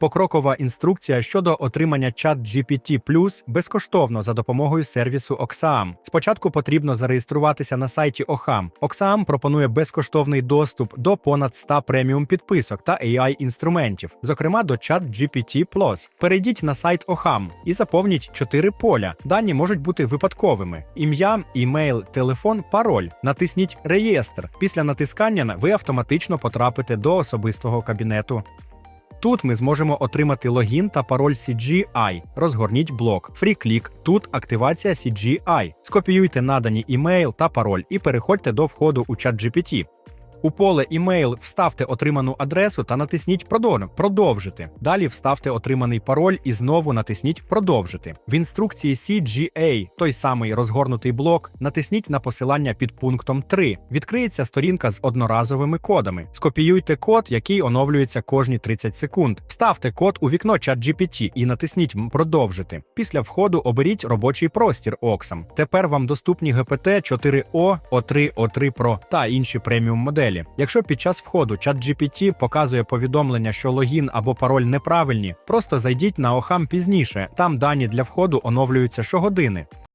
Покрокова інструкція щодо отримання ChatGPT Plus безкоштовно за допомогою сервісу Oxam. Спочатку потрібно зареєструватися на сайті OHAM. Oxam пропонує безкоштовний доступ до понад 100 преміум підписок та AI інструментів, зокрема до ChatGPT Plus. Перейдіть на сайт OHAM і заповніть 4 поля. Дані можуть бути випадковими: ім'я, імейл, телефон, пароль. Натисніть Реєстр. Після натискання ви автоматично потрапите до особистого кабінету. Тут ми зможемо отримати логін та пароль CGI. Розгорніть блок. Фрі-клік. Тут активація CGI. Скопіюйте надані імейл та пароль і переходьте до входу у ChatGPT. У поле імейл вставте отриману адресу та натисніть «Продовж- продовжити. Далі вставте отриманий пароль і знову натисніть продовжити. В інструкції CGA, той самий розгорнутий блок, натисніть на посилання під пунктом 3. Відкриється сторінка з одноразовими кодами. Скопіюйте код, який оновлюється кожні 30 секунд. Вставте код у вікно ChatGPT і натисніть продовжити. Після входу оберіть робочий простір Oxam. Тепер вам доступні GPT 4O, O3, O3 Pro та інші преміум моделі. Якщо під час входу ChatGPT показує повідомлення, що логін або пароль неправильні, просто зайдіть на Охам пізніше. Там дані для входу оновлюються щогодини.